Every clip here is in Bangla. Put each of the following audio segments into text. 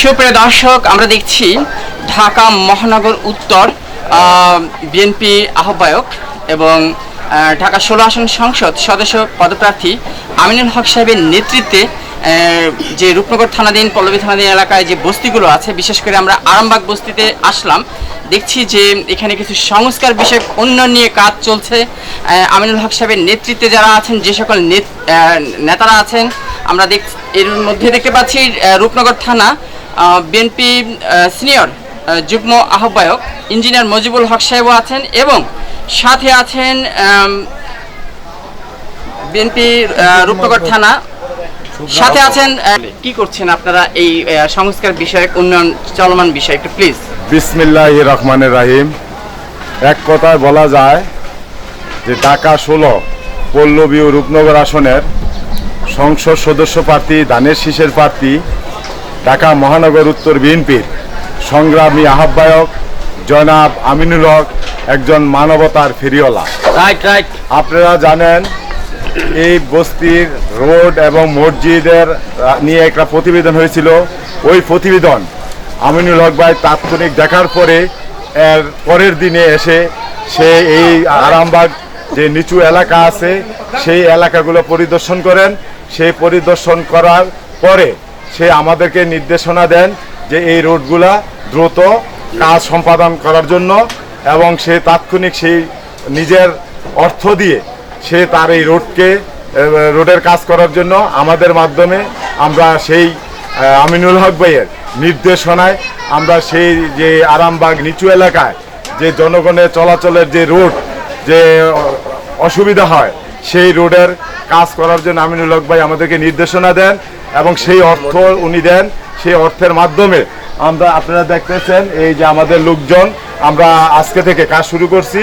সুপ্রিয় দর্শক, আমরা দেখছি ঢাকা মহানগর উত্তর বিএনপি আহ্বায়ক এবং ঢাকা ষোলো আসন সংসদ সদস্য পদপ্রার্থী আমিনুল হক সাহেবের নেতৃত্বে যে রূপনগর থানাধীন, পল্লবী থানাধীন এলাকায় যে বস্তিগুলো আছে, বিশেষ করে আমরা আরামবাগ বস্তিতে আসলাম, দেখছি যে এখানে কিছু সংস্কার বিষয়ক উন্নয়ন নিয়ে কাজ চলছে। আমিনুল হক সাহেবের নেতৃত্বে যারা আছেন, যে সকল নেত- নেতারা আছেন, আমরা দেখ, এর মধ্যে দেখতে পাচ্ছি রূপনগর থানা বিএনপি সিনিয়র যুগ্ম আহ্বায়ক ইঞ্জিনিয়ার মজিবুল হক সাহেবও আছেন এবং সাথে আছেন বিএনপি রূপনগর থানা। সাথে আছেন কি করছেন আপনারা এই সংস্কার বিষয়ক, উন্নয়ন চলমান বিষয়? একটু প্লিজ বিসমিল্লাহ রহমানের রাহিম। এক কথায় বলা যায় যে ঢাকা ষোলো পল্লবী ও রূপনগর আসনের সংসদ সদস্য প্রার্থী, ধানের শীষের প্রার্থী ঢাকা মহানগর উত্তর বিএনপির সংগ্রামী আহ্বায়ক জনাব আমিনুল হক একজন মানবতার ফেরিওয়ালা। আপনারা জানেন এই বস্তির রোড এবং মসজিদের নিয়ে একটা প্রতিবেদন হয়েছিল। ওই প্রতিবেদন আমিনুল হক ভাই তাৎক্ষণিক দেখার পরে এর পরের দিনে এসে সে এই আরামবাগ যে নিচু এলাকা আছে সেই এলাকাগুলো পরিদর্শন করেন। সেই পরিদর্শন করার পরে সে আমাদেরকে নির্দেশনা দেন যে এই রোডগুলা দ্রুত কাজ সম্পাদন করার জন্য এবং সে তাৎক্ষণিক সেই নিজের অর্থ দিয়ে সে তার এই রোডকে রোডের কাজ করার জন্য আমাদের মাধ্যমে আমরা সেই আমিনুল হক ভাইয়ের নির্দেশনায় আমরা সেই যে আরামবাগ নিচু এলাকায় যে জনগণের চলাচলের যে রোড যে, অসুবিধা হয়, সেই রোডের কাজ করার জন্য আমিনুল হক ভাই আমাদেরকে নির্দেশনা দেন। এবং সেই অর্থ উনি দেন, সেই অর্থের মাধ্যমে আমরা আপনারা দেখতেছেন এই যে আমাদের লোকজন, আমরা আজকে থেকে কাজ শুরু করছি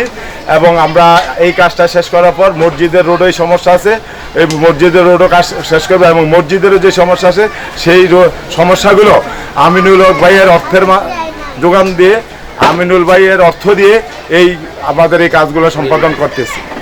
এবং আমরা এই কাজটা শেষ করার পর মসজিদের রোডে সমস্যা আছে, এই মসজিদের রোডও কাজ শেষ করবে এবং মসজিদেরও যে সমস্যা আছে, সেই সমস্যাগুলো আমিনুল হক ভাইয়ের অর্থের যোগান দিয়ে, আমিনুল ভাইয়ের অর্থ দিয়ে এই আমাদের এই কাজগুলো সম্পাদন করতেছি।